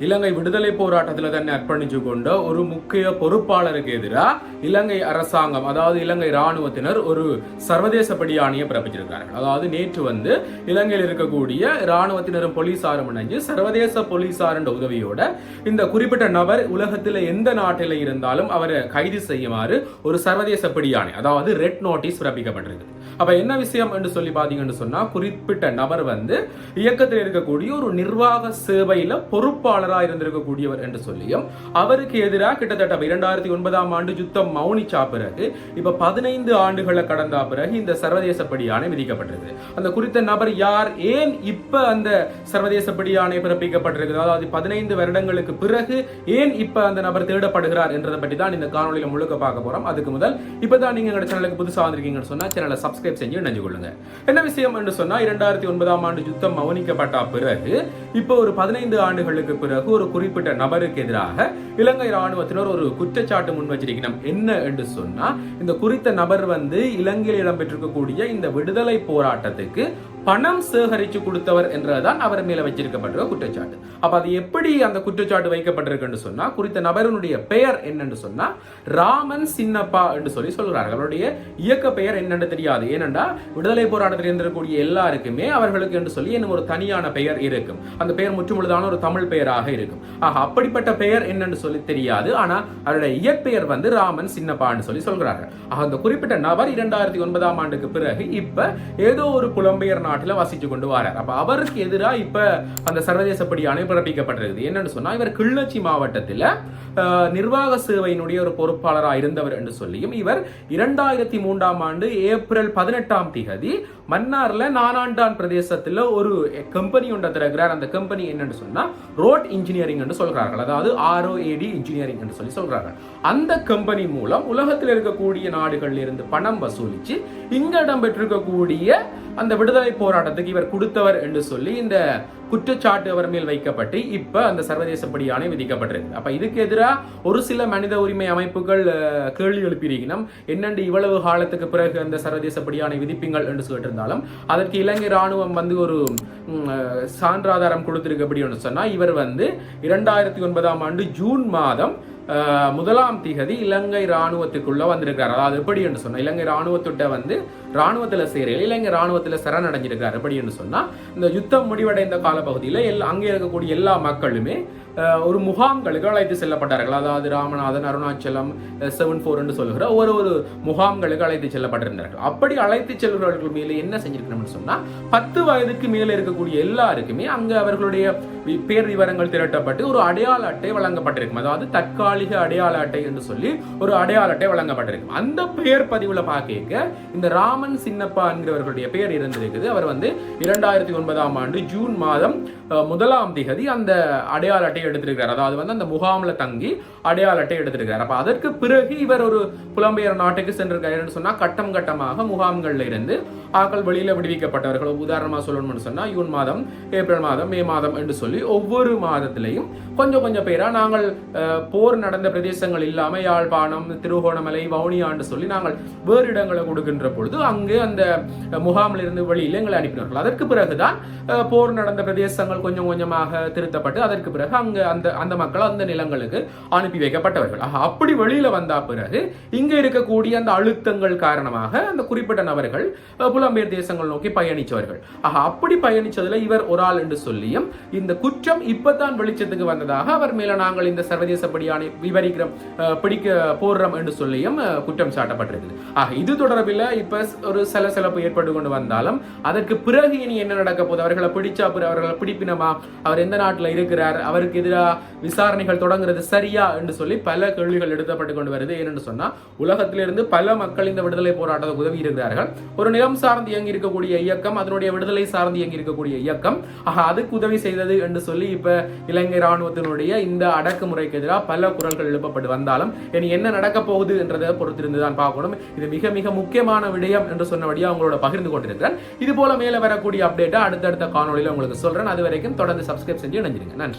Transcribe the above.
இலங்கை விடுதலை போராட்டத்தில் தன்னை அர்ப்பணிச்சு கொண்ட ஒரு முக்கிய பொறுப்பாளருக்கு எதிராக இலங்கை அரசாங்கம் அதாவது இலங்கை ராணுவத்தினர் ஒரு சர்வதேச படியாணியை பிறப்பிச்சிருக்கார்கள் அதாவது நேற்று வந்து இலங்கையில் இருக்கக்கூடிய இராணுவத்தினரும் போலீசாரும் இணைஞ்சு சர்வதேச போலீசார் உதவியோட இந்த குறிப்பிட்ட நபர் உலகத்தில் எந்த நாட்டில் இருந்தாலும் அவரை கைது செய்யுமாறு ஒரு சர்வதேச படியாணை அதாவது ரெட் நோட்டீஸ் பிறப்பிக்கப்பட்டிருக்கு அப்ப என்ன விஷயம் என்று சொல்லி பாத்தீங்கன்னு சொன்னா குறிப்பிட்ட நபர் வந்து இயக்கத்தில் இருக்கக்கூடிய ஒரு நிர்வாக சேவையில பொறுப்பாளர் பொறுப்பாளராக இருந்திருக்கக்கூடியவர் என்று சொல்லியும் அவருக்கு எதிராக கிட்டத்தட்ட இரண்டாயிரத்தி ஒன்பதாம் ஆண்டு யுத்தம் மௌனிச்சா பிறகு இப்ப பதினைந்து ஆண்டுகளை கடந்த பிறகு இந்த சர்வதேச படியாணை விதிக்கப்பட்டிருக்கு அந்த குறித்த நபர் யார்? ஏன் இப்ப அந்த சர்வதேச படியாணை பிறப்பிக்கப்பட்டிருக்கு அதாவது பதினைந்து வருடங்களுக்கு பிறகு ஏன் இப்ப அந்த நபர் தேடப்படுகிறார் என்றதை பற்றி தான் இந்த காணொலியில முழுக்க பார்க்க போறோம். அதுக்கு முதல் இப்பதான் நீங்க எங்க சேனலுக்கு புதுசா வந்திருக்கீங்கன்னு சொன்னா சேனலை சப்ஸ்கிரைப் செஞ்சு நினைஞ்சு கொள்ளுங்க. என்ன விஷயம் என்று சொன்னா இரண்டாயிரத்தி ஒன்பதாம் ஆண்டு யுத்தம் மௌனிக்கப்பட்ட பிறகு இப்போ ஒரு பதினைந்து ஆண்டுகளுக்கு பிறகு ஒரு குறிப்பிட்ட நபருக்கு எதிராக இலங்கை ராணுவத்தினர் ஒரு குற்றச்சாட்டு முன் வச்சிருக்கணும். என்ன என்று சொன்னா இந்த குறித்த நபர் வந்து இலங்கையில் இடம்பெற்றிருக்கக்கூடிய இந்த விடுதலை போராட்டத்துக்கு பணம் சேகரித்து கொடுத்தவர் என்றதுதான் அவர் மேல வச்சிருக்கப்பட்ட குற்றச்சாட்டு. அப்ப அது எப்படி அந்த குற்றச்சாட்டு வைக்கப்பட்டிருக்குன்னு சொன்னா குறித்த நபருடைய பெயர் என்னன்னு சொன்னா ராமன் சின்னப்பா என்று சொல்லி சொல்கிறார்கள் அவருடைய இயக்க பெயர் என்னன்னு தெரியாது. ஏனென்றா விடுதலை போராட்டத்தில் இருந்திருக்கக்கூடிய எல்லாருக்குமே அவர்களுக்கு என்று சொல்லி இன்னும் ஒரு தனியான பெயர் இருக்கும். அந்த பெயர் முற்றுமுழுதான ஒரு தமிழ் பெயராக இருக்கும். ஆக அப்படிப்பட்ட பெயர் என்னன்னு சொல்லி தெரியாது. ஆனா அவருடைய இயற்பெயர் வந்து ராமன் சின்னப்பான்னு சொல்லி சொல்கிறார்கள். ஆக அந்த குறிப்பிட்ட நபர் இரண்டாயிரத்தி ஒன்பதாம் ஆண்டுக்கு பிறகு இப்ப ஏதோ ஒரு புலம்பெயர் நாட்டில் வசித்து கொண்டு வரார். அப்போ அவருக்கு எதிராக இப்போ அந்த சர்வதேச படி பிறப்பிக்கப்பட்டிருக்குது. என்னன்னு சொன்னால் இவர் கிளிநொச்சி மாவட்டத்தில் நிர்வாக சேவையினுடைய ஒரு பொறுப்பாளராக இருந்தவர் என்று சொல்லியும் இவர் இரண்டாயிரத்தி மூன்றாம் ஆண்டு ஏப்ரல் பதினெட்டாம் திகதி மன்னார்ல நானாண்டான் பிரதேசத்தில் ஒரு கம்பெனி ஒன்றை திறக்கிறார் அந்த கம்பெனி என்னன்னு சொன்னா ரோட் இன்ஜினியரிங் என்று சொல்கிறார்கள் அதாவது ஆர்ஓஏடி இன்ஜினியரிங் என்று சொல்லி சொல்கிறார்கள் அந்த கம்பெனி மூலம் உலகத்தில் இருக்கக்கூடிய நாடுகளில் இருந்து பணம் வசூலித்து இங்கே இடம்பெற்றிருக்கக்கூடிய அந்த விடுதலை போராட்டத்துக்கு இவர் கொடுத்தவர் என்று சொல்லி இந்த குற்றச்சாட்டு அவர் மேல் வைக்கப்பட்டு இப்ப அந்த சர்வதேச படியானை விதிக்கப்பட்டிருக்கு. அப்ப இதுக்கு எதிராக ஒரு சில மனித உரிமை அமைப்புகள் கேள்வி எழுப்பியிருக்கணும் என்னென்று இவ்வளவு காலத்துக்கு பிறகு அந்த சர்வதேச படியானை விதிப்பீங்கள் என்று சொல்லிட்டு இருந்தாலும் அதற்கு இலங்கை ராணுவம் வந்து ஒரு சான்றாதாரம் கொடுத்திருக்கு அப்படின்னு சொன்னா இவர் வந்து இரண்டாயிரத்தி ஒன்பதாம் ஆண்டு ஜூன் மாதம் முதலாம் திகதி இலங்கை ராணுவத்துக்குள்ள வந்திருக்கிறார். அதாவது எப்படி என்று சொன்னால் இலங்கை ராணுவத்துட்ட வந்து ராணுவத்தில் சேரையில் இலங்கை ராணுவத்தில் சரணடைஞ்சிருக்கிறார். எப்படி என்று சொன்னா இந்த யுத்தம் முடிவடைந்த காலப்பகுதியில் எல்லா அங்கே இருக்கக்கூடிய எல்லா மக்களுமே ஒரு முகாம்களுக்கு அழைத்து செல்லப்பட்டார்கள். அதாவது ராமநாதன் அருணாச்சலம் செவன் ஃபோர் என்று சொல்லுகிற ஒரு ஒரு முகாம்களுக்கு அழைத்து செல்லப்பட்டிருந்தார்கள். அப்படி அழைத்து செல்பவர்கள் மேலே என்ன செஞ்சிருக்கணும்னு சொன்னால் பத்து வயதுக்கு மேலே இருக்கக்கூடிய எல்லாருக்குமே அங்கே அவர்களுடைய பேர் விவரங்கள் திரட்டப்பட்டு ஒரு அடையாள அட்டை வழங்கப்பட்டிருக்கும். அதாவது தற்காலிக அடையாள அட்டை என்று சொல்லி ஒரு அடையாள அட்டை வழங்கப்பட்டிருக்கும். அந்த பெயர் பதிவில் பார்க்க இந்த ராமன் சின்னப்பா என்கிறவர்களுடைய பெயர் இருந்திருக்குது. அவர் வந்து இரண்டாயிரத்தி ஒன்பதாம் ஆண்டு ஜூன் மாதம் முதலாம் திகதி அந்த அடையாள அட்டை எடுத்திருக்கிறார். அதாவது வந்து அந்த முகாமில் தங்கி அடையாள அட்டை எடுத்திருக்கிறார். அப்போ அதற்கு பிறகு இவர் ஒரு புலம்பெயர் நாட்டுக்கு சென்றிருக்காருன்னு சொன்னா கட்டம் கட்டமாக முகாம்களில் இருந்து ஆக்கள் வெளியில் விடுவிக்கப்பட்டவர்கள். உதாரணமாக சொல்லணும்னு சொன்னால் ஜூன் மாதம் ஏப்ரல் மாதம் மே மாதம் என்று சொல்லி ஒவ்வொரு மாதத்திலையும் கொஞ்சம் கொஞ்சம் பேராக நாங்கள் போர் நடந்த பிரதேசங்கள் இல்லாமல் யாழ்ப்பாணம் திருகோணமலை வவுனியாண்டு சொல்லி நாங்கள் வேறு இடங்களை கொடுக்கின்ற பொழுது அங்கு அந்த முகாமில் இருந்து வெளியில் எங்களை அனுப்பினார்கள். அதற்கு பிறகுதான் போர் நடந்த பிரதேசங்கள் கொஞ்சம் கொஞ்சமாக திருத்தப்பட்டு அதற்கு பிறகு அங்கு அந்த அந்த மக்கள் அந்த நிலங்களுக்கு அனுப்பி வைக்கப்பட்டவர்கள். ஆக அப்படி வெளியில வந்த பிறகு இங்கே இருக்கக்கூடிய அந்த அழுத்தங்கள் காரணமாக அந்த குறிப்பிட்ட நபர்கள் புலம்பெயர் தேசங்கள் நோக்கி பயணித்தவர்கள். ஆக அப்படி பயணித்ததில் இவர் ஒரு ஆள் என்று சொல்லியும் இந்த குற்றம் இப்பதான் வெளிச்சத்துக்கு வந்ததாக அவர் மேல நாங்கள் இந்த சர்வதேச படியானை விவரிக்கிறோம் பிடிக்க போடுறோம் என்று சொல்லியும் குற்றம் சாட்டப்பட்டிருக்குது. ஆக இது தொடர்பில் இப்ப ஒரு சலசலப்பு ஏற்பட்டு கொண்டு வந்தாலும் அதற்கு பிறகு இனி என்ன நடக்க போகுது? அவர்களை பிடிச்சா அவர்களை பிடிப்பினமா? அவர் எந்த நாட்டில் இருக்கிறார்? அவருக்கு எதிராக விசாரணைகள் தொடங்குறது சரியா என்று சொல்லி பல கேள்விகள் எடுக்கப்பட்டு கொண்டு வருது. ஏனென்று சொன்னால் உலகத்திலிருந்து பல மக்கள் இந்த விடுதலை போராட்டத்துக்கு உதவி இருக்கிறார்கள். ஒரு நிலம் சார்ந்து இயங்கி இருக்கக்கூடிய இயக்கம் அதனுடைய விடுதலை சார்ந்து இயங்கி இருக்கக்கூடிய இயக்கம் ஆக அதுக்கு உதவி செய்தது என்று சொல்லி இப்ப இலங்கை ராணுவத்தினுடைய இந்த அடக்குமுறைக்கு எதிராக பல குரல்கள் எழுப்பப்பட்டு வந்தாலும் இனி என்ன நடக்க போகுது என்றதை பொறுத்திருந்து தான் பார்க்கணும். இது மிக மிக முக்கியமான விடயம் என்று சொன்னபடியா அவங்களோட பகிர்ந்து கொண்டிருக்கிறேன் இது போல மேல வரக்கூடிய அப்டேட்டை அடுத்தடுத்த காணொலியில் உங்களுக்கு சொல்றேன். அது வரைக்கும் தொடர்ந்து சப்ஸ்கிரைப் செஞ்சு இணைஞ்சிருங்க. நன்றி.